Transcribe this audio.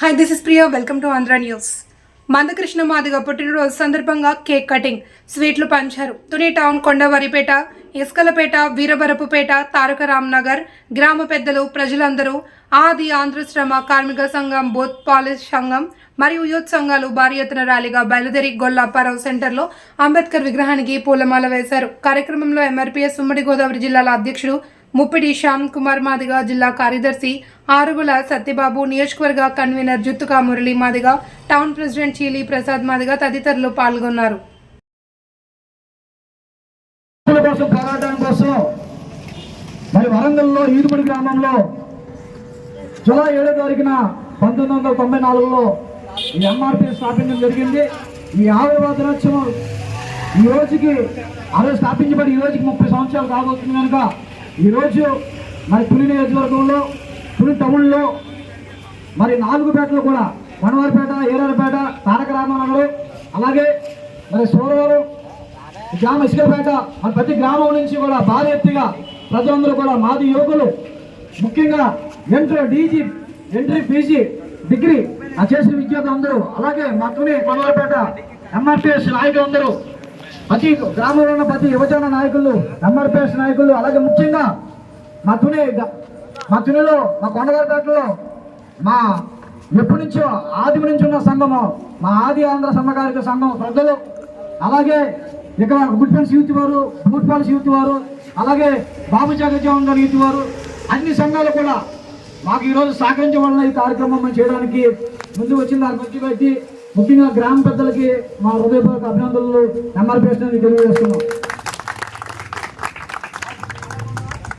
Hi this is Priya welcome to Andhra news Mandakrishna Madiga పుట్టినరోజు సందర్భంగా cake cutting. స్వీట్లు పంచారు. తుని టౌన్ కొండవరిపేట ఇస్కలపేట వీరబరపుపేట తారక రామ్నగర్ గ్రామ పెద్దలు ప్రజలందరూ ఆది ఆంధ్రశ్రమ కార్మిక సంఘం బోత్ పాలిస్ సంఘం మరియు యూత్ సంఘాలు భారీ ఎత్తున ర్యాలీగా బయలుదేరి గొల్ల సెంటర్లో అంబేద్కర్ విగ్రహానికి పూలమాల వేశారు. కార్యక్రమంలో ఎంఆర్పీఎస్ ఉమ్మడి గోదావరి జిల్లాల అధ్యక్షుడు ముప్పిడి శ్యామ్ కుమార్ మాదిగ జిల్లా కార్యదర్శి ఆరుగుల సత్యబాబు నియోజకవర్గ convener Juttuka Murali Madiga town president Cheeli Prasad Madiga తదితరులు పాల్గొన్నారు. హక్కుల మరి వరంగల్లో ఈదుపడి గ్రామంలో జూలై ఏడో తారీఖున పంతొమ్మిది వందల తొంభై నాలుగులో ఈ ఎంఆర్పీ స్థాపించడం జరిగింది. ఈ ఆవిర్భావ దినోత్సవం ఈ రోజుకి ఆ స్థాపించబడి ఈ రోజుకి ముప్పై సంవత్సరాలు కాబోతుంది కనుక ఈరోజు మరి పులి నియోజకవర్గంలో పులి టౌన్లో మరి నాలుగు పేటలు కూడా వనవారిపేట ఏరారపేట తారక రామనగర్ అలాగే మరి సోరవరం గ్రామ ఇసుకపేట మన ప్రతి గ్రామం నుంచి కూడా భారీ ఎత్తుగా ప్రజలందరూ కూడా మాది యువకులు ముఖ్యంగా entry DG entry PG degree ఆ చేసిన విద్యార్థులందరూ అలాగే మక్కుని కొనవరపేట ఎంఆర్పిఎస్ నాయకులందరూ ప్రతి గ్రామంలో ఉన్న ప్రతి యువజన నాయకులు ఎంఆర్పిఎస్ నాయకులు అలాగే ముఖ్యంగా మా తుని మా తునిలో మా కొండగారిపేటలో మా ఎప్పటి నుంచో ఆదిమి నుంచి ఉన్న సంఘము మా ఆది ఆంధ్ర సంఘకారిక సంఘం ప్రజలు అలాగే ఇక్కడ గుడ్ ఫ్రెండ్స్ యూత్ వారు గుడ్ ఫ్రెండ్స్ యూత్ వారు అలాగే బాబు జగజ్జీవన్ గారి యూత్ వారు అన్ని సంఘాలు కూడా మాకు ఈరోజు సహకరించడం ఈ కార్యక్రమం చేయడానికి ముందు వచ్చిన దాని మంచి పెట్టి ముఖ్యంగా గ్రామ పెద్దలకి మా హృదయపూర్వక అభినందనలు ఎంఆర్పీఎస్ తెలియజేస్తున్నాం.